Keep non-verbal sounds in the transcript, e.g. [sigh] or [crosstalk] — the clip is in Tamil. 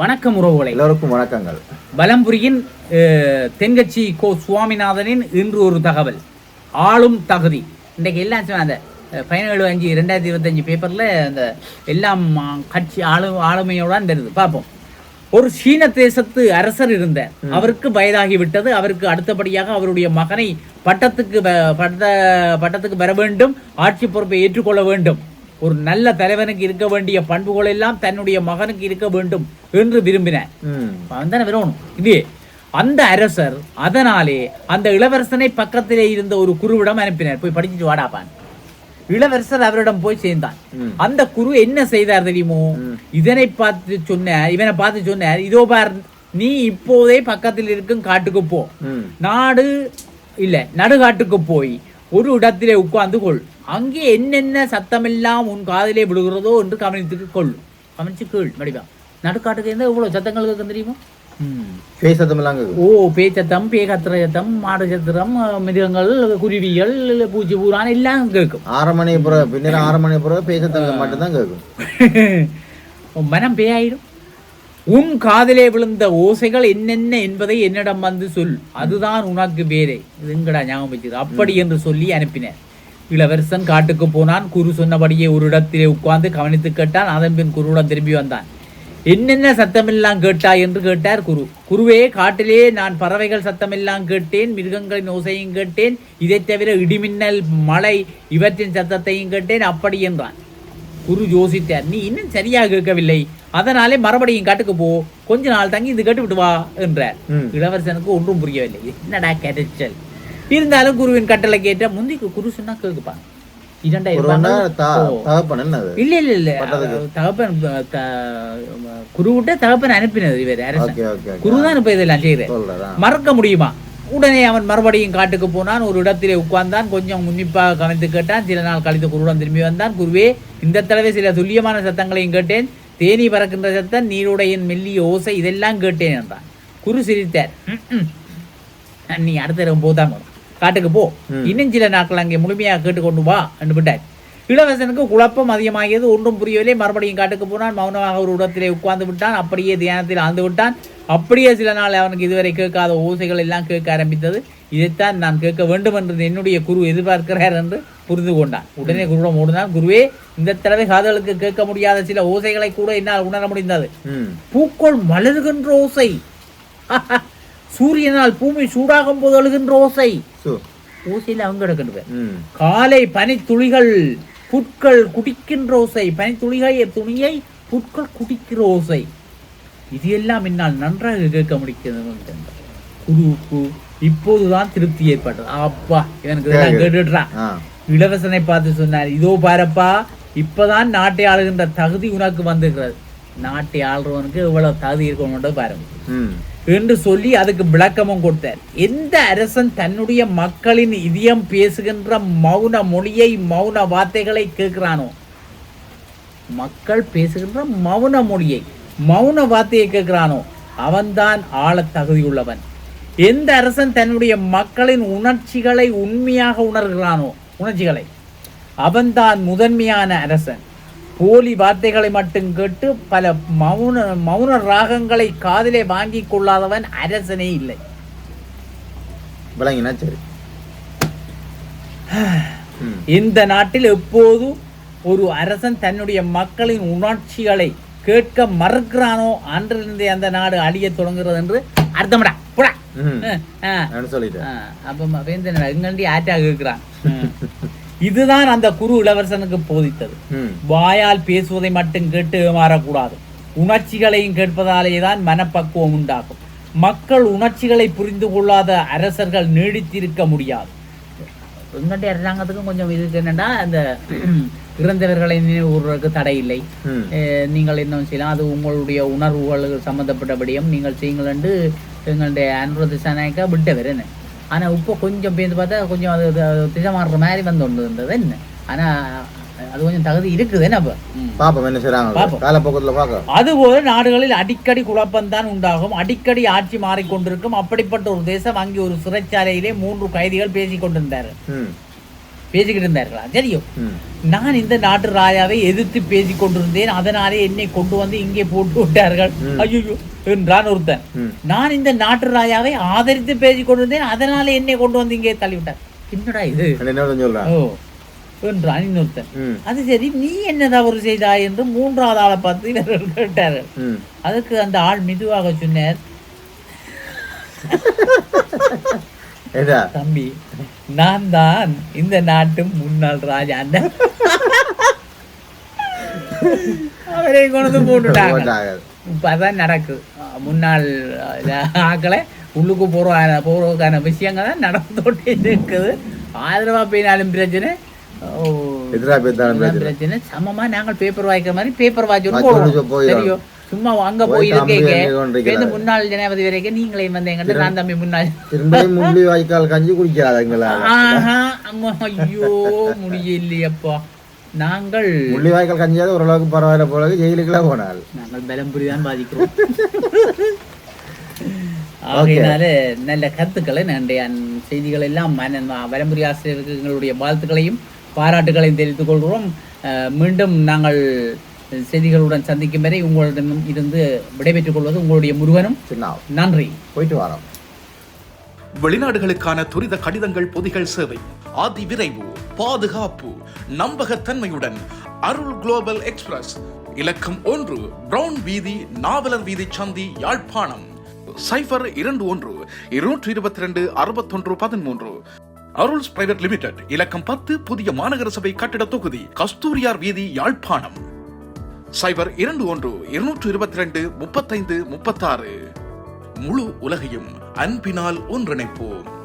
வணக்கம் உறவுகளை. எல்லோருக்கும் வணக்கங்கள். பலம்புரியின் தென்கட்சி கோ சுவாமிநாதனின் இன்று ஒரு தகவல். ஆளும் தகுதி. இன்றைக்கு எல்லாம் அந்த பதினேழு அஞ்சு ரெண்டாயிரத்தி இருபத்தஞ்சு பேப்பரில் அந்த எல்லாம் கட்சி ஆளு ஆளுமையோட வருது பார்ப்போம். ஒரு சீன தேசத்து அரசர் இருந்தார் அவருக்கு வயதாகி விட்டது அவருக்கு அடுத்தபடியாக அவருடைய மகனை பட்டத்துக்கு பட்ட பட்டத்துக்கு வர வேண்டும். ஆட்சி பொறுப்பை ஏற்றுக்கொள்ள வேண்டும். ஒரு நல்ல தலைவனுக்கு இருக்க வேண்டிய பண்புகள் எல்லாம் தன்னுடைய மகனுக்கு இருக்க வேண்டும் என்று விரும்பினார் ம். வந்தன வரணும் இது அந்த அரசர் அதனாலே அந்த இளவரசனை பக்கத்திலே இருந்த ஒரு குருவிடம் அனுப்பினார். போய் படிச்சுட்டு வாடாப்பான் இளவரசர் அவரிடம் போய் சேர்ந்தான். அந்த குரு என்ன செய்தார் தெரியுமோ? இதனை பார்த்து சொன்னார் இவனை பார்த்து சொன்னார் இதோ பார் நீ இப்போதே பக்கத்தில் இருக்கும் காட்டுக்கு போ. நாடு இல்ல நடுகாட்டுக்கு போய் ஒரு இடத்திலே உட்கார்ந்து கொள். அங்கே என்னென்ன சத்தமெல்லாம் உன் காதிலே விழுகிறதோ என்று கவனித்துக்கு கொள். கவனிச்சு கேள் மடிவா. நடுக்காட்டுக்கு இருந்தா இவ்வளவு சத்தங்கள் கேட்கும் தெரியுமா. பேய் சத்தமெல்லாம் ஓ பேச்சத்தம் பே கத்திர சத்தம் மாடு சத்திரம் மிருகங்கள் குருவிகள் பூச்சி பூரான் எல்லாம் கேட்கும். ஆறு மணி பிறகு பின்னர் ஆறு மணி பிறகு பேய் சத்தம் மட்டும்தான் கேட்கும். [laughs] மனம் பேயாயிடும். உன் காதிலே விழுந்த ஓசைகள் என்னென்ன என்பதை என்னிடம் வந்து சொல். அதுதான் உனக்கு வேறே. இது எங்கடா ஞாபகம் வச்சுது அப்படி என்று சொல்லி அனுப்பினார். இளவரசன் காட்டுக்கு போனான். குரு சொன்னபடியே ஒரு இடத்திலே உட்கார்ந்து கவனித்து கேட்டான். அதன் பின் குருவுடன் திரும்பி வந்தான். என்னென்ன சத்தமெல்லாம் கேட்டாய் என்று கேட்டார் குரு. குருவே காட்டிலே நான் பறவைகள் சத்தமெல்லாம் கேட்டேன். மிருகங்களின் ஓசையும் கேட்டேன். இதைத் தவிர இடிமின்னல் மழை இவற்றின் சத்தத்தையும் கேட்டேன். அப்படி என்றான். குரு யோசித்தார். நீ இன்னும் சரியாக கேட்கவில்லை. அதனாலே மறுபடியும் காட்டுக்கு போ. கொஞ்ச நாள் தங்கி இது கேட்டு விட்டு வா என்றார். இளவரசனுக்கு ஒன்றும் புரியவில்லை. என்னடா கிடைச்சல் இருந்தாலும் குருவின் கட்டளை கேட்ட முந்திக்கு குரு சொன்னா இல்ல இல்ல இல்ல. தகப்பன் த- குருவிட்ட தகப்பன் அனுப்பினது இவர் ஓகே குருதான் இப்ப இதெல்லாம் செய்யறேன் மறக்க முடியுமா? உடனே அவன் மறுபடியும் காட்டுக்கு போனான். ஒரு இடத்திலே உட்கார்ந்தான். கொஞ்சம் உன்னிப்பாக கவனித்து கேட்டான். சில நாள் கழித்து குருடன் திரும்பி வந்தான். குருவே இந்த தடவை சில துல்லியமான சத்தங்களையும் கேட்டேன். தேனி பறக்கின்ற சத்தம் நீருடையின் மெல்லிய ஓசை இதெல்லாம் கேட்டேன் என்றான். குரு சிரித்தார். "ம், ம். நீ அடுத்த தடவை போதான் காட்டுக்கு போ. இன்னும் சில நாட்கள் அங்கே முழுமையாக கேட்டுக்கொண்டு வா என்று விட்டார். இளவரசனுக்கு குழப்பம் அதிகமாகியது. ஒன்றும் புரியவில்லை. மறுபடியும் காட்டுக்கு போனான். மௌனமாக ஒரு இடத்திலே உட்கார்ந்து விட்டான். அப்படியே தியானத்தில் ஆழ்ந்து விட்டான். அப்படியே சில நாள் அவனுக்கு இதுவரை கேட்காத ஓசைகள் எல்லாம் கேட்க ஆரம்பித்தது. இதைத்தான் நான் கேட்க வேண்டும் என்று என்னுடைய குரு எதிர்பார்க்கிறார் என்று புரிந்து கொண்டான். உடனே குருடம் ஓடினான். குருவே இந்த தடவை காதலுக்கு கேட்க முடியாத சில ஓசைகளை கூட என்னால் உணர முடிந்தது. பூக்கள் மலர்கின்ற ஓசை. [laughs] சூரியனால் பூமி சூடாகும் போது எழுகின்ற ஓசை. ஓசையில் அவங்க எடுக்கின்ற காலை பனித்துளிகள் புட்கள் குடிக்கின்ற ஓசை. பனித்துளிகள் துணியை புட்கள் குடிக்கிற ஓசை. இது எல்லாம் என்னால் நன்றாக கேட்க முடிக்கிறது குருவுக்கு இப்போதுதான் திருப்தி ஏற்பட்டது. அப்பா இவனுக்கு இதெல்லாம் கேட்டுடுறான் ஆ. இளவரசனை பார்த்து சொன்னார் இதோ பாரப்பா இப்பதான் நாட்டை ஆளுகின்ற தகுதி உனக்கு வந்திருக்கிறது. நாட்டை ஆள்றவனுக்கு இவ்வளவு தகுதி இருக்கணும் பாருங்க. என்று சொல்லி அதுக்கு விளக்கமும் கொடுத்தார். எந்த அரசன் தன்னுடைய மக்களின் இதயம் பேசுகின்ற மௌன மொழியை மௌன வார்த்தைகளை கேட்கிறானோ மக்கள் பேசுகின்ற மௌன மொழியை மௌன வார்த்தையை கேட்கிறானோ அவன்தான் ஆளத் தகுதியுள்ளவன். எந்த அரசன் தன்னுடைய மக்களின் உணர்ச்சிகளை உண்மையாக உணர்கிறானோ உணர்ச்சிகளை அவன்தான் முதன்மையான அரசன். போலி வார்த்தைகளை மட்டும் கேட்டு பல மௌன மௌன ராகங்களை காதிலே வாங்கி கொள்ளாதவன் அரசனே இல்லை. விளங்கினா சரி. இந்த நாட்டில் எப்போது ஒரு அரசன் தன்னுடைய மக்களின் உணர்ச்சிகளை கேட்க மறுக்கிறானோ அன்றிருந்தே அந்த நாடு அழியத் தொடங்குகிறது என்று அர்த்தமடா. போடா. அப்ப வேந்தன் எங்கண்டி கேட்கிறான் இதுதான் அந்த குரு இளவரசனுக்கு போதித்தது. வாயால் பேசுவதை மட்டும் கேட்டு ஏமாறக்கூடாது உணர்ச்சிகளையும் கேட்பதாலே தான் மனப்பக்குவம் உண்டாகும். மக்கள் உணர்ச்சிகளை புரிந்து கொள்ளாத அரசர்கள் நீடித்திருக்க முடியாது. எங்கள்கிட்ட அரசாங்கத்துக்கும் கொஞ்சம் இதுக்கு என்னன்னா அந்த [clears throat] இறந்தவர்களை நினைவுறதுக்கு தடை இல்லை. நீங்கள் என்ன செய்யலாம். அது உங்களுடைய உணர்வுகள் சம்பந்தப்பட்ட விடயம் நீங்கள் செய்யுங்கள் என்று எங்களுடைய அனுபவ திசாநாயக்கா விட்டவர் என்ன ஆனால் இப்போ கொஞ்சம் பேருந்து பார்த்தா கொஞ்சம் அது திசை மாறுற மாதிரி வந்து இருந்தது என்ன ஆனால் அது கொஞ்சம் தகுதி இருக்குது என்ன அப்போ பாப்போம் என்ன செய்றாங்க பாப்போம். காலப்போக்கத்தில் பார்க்க அதுபோல நாடுகளில் அடிக்கடி குழப்பம்தான் உண்டாகும் அடிக்கடி ஆட்சி மாறிக்கொண்டிருக்கும் அப்படிப்பட்ட ஒரு தேசம் அங்கே ஒரு சிறைச்சாலையிலே மூன்று கைதிகள் பேசிக் கொண்டிருந்தார்கள் ம் பேசிக்கிட்டு இருந்தார்களா? தெரியும். நான் இந்த நாட்டு ராஜாவை எதிர்த்து பேசிக் கொண்டிருந்தேன் அதனாலே என்னை கொண்டு வந்து இங்கே போட்டு விட்டார்கள். ஐயோ என்றான் ஒருத்தன். நான் இந்த நாட்டு ராஜாவை ஆதரித்து பேசிக் கொண்டிருந்தேன் அதனாலே என்னை கொண்டு வந்து இங்கே தள்ளிவிட்டார். என்னடா இது? ஓ என்றான் இன்னொருத்தன். அது சரி நீ என்ன தவறு செய்தாய் என்று மூன்றாவது ஆளை பார்த்து இவர்கள் கேட்டார்கள். அதுக்கு அந்த ஆள் மெதுவாக சொன்னார். தம்பி நான் தான் இந்த நாட்டு முன்னாள் ராஜா அவரை கொண்டு போட்டுட்டாங்க. போட்டாங்க இப்போ அதான் நடக்குது முன்னாள் ஆக்களை உள்ளுக்கு போகிற போகிறதுக்கான விஷயங்கள் தான் நடந்துகிட்டே இருக்குது. ஆதரவா போயினாலும் பிரச்சனை. பிரச்சனை. சமமா நாங்கள் பேப்பர் வாய்க்கிற மாதிரி பேப்பர் வாய்ச்சி. தெரியும். சும்மா அங்க போய் இருக்கீங்க. முன்னாள் ஜனாதிபதி வரைக்கும் நீங்களே வந்தீங்கன்னு நான் தம்பி முன்னாள். திரும்ப முள்ளி வாய்க்கால் கஞ்சி குடிக்காதுங்களா ஐயோ முடியலையப்பா. நாங்கள் முள்ளி வாய்க்கால் கஞ்சியாவது ஓரளவுக்கு பரவாயில்ல போல ஜெயிலுக்குலாம் போனாள். நாங்கள் பலம்புரி தான் பாதிக்கிறோம் [laughs] ஆகையினால நல்ல கருத்துக்களை நன்றைய செய்திகள் எல்லாம் வலம்புரி ஆசிரியருக்கு எங்களுடைய வாழ்த்துக்களையும் பாராட்டுகளையும் தெரிவித்துக் கொள்கிறோம். மீண்டும் நாங்கள் செய்திகளுடன் சந்திக்கும் வரை உங்களிடம் இருந்து விடைபெற்றுக் கொள்வது உங்களுடைய முருகனும். நன்றி. போயிட்டு வரோம். வெளிநாடுகளுக்கான துரித கடிதங்கள் பொதிகள் சேவை. அதி விரைவு பாதுகாப்பு நம்பகத்தன்மையுடன் அருள் குளோபல் எக்ஸ்பிரஸ். இலக்கம் ஒன்று பிரவுன் வீதி நாவலர் வீதி சந்தி யாழ்ப்பாணம். சைபர் இரண்டு ஒன்று இருநூற்றி இருபத்தி ரெண்டு அறுபத்தொன்று பதிமூன்று. அருள்ஸ் பிரைவேட் லிமிடெட் இலக்கம் பத்து புதிய மாநகர சபை கட்டிட தொகுதி கஸ்தூரியார் வீதி யாழ்ப்பாணம். சைபர் இரண்டு ஒன்று இருநூற்று இருபத்தி ரெண்டு முப்பத்தைந்து முப்பத்தாறு. முழு உலகையும் அன்பினால் ஒன்றிணைப்போம்.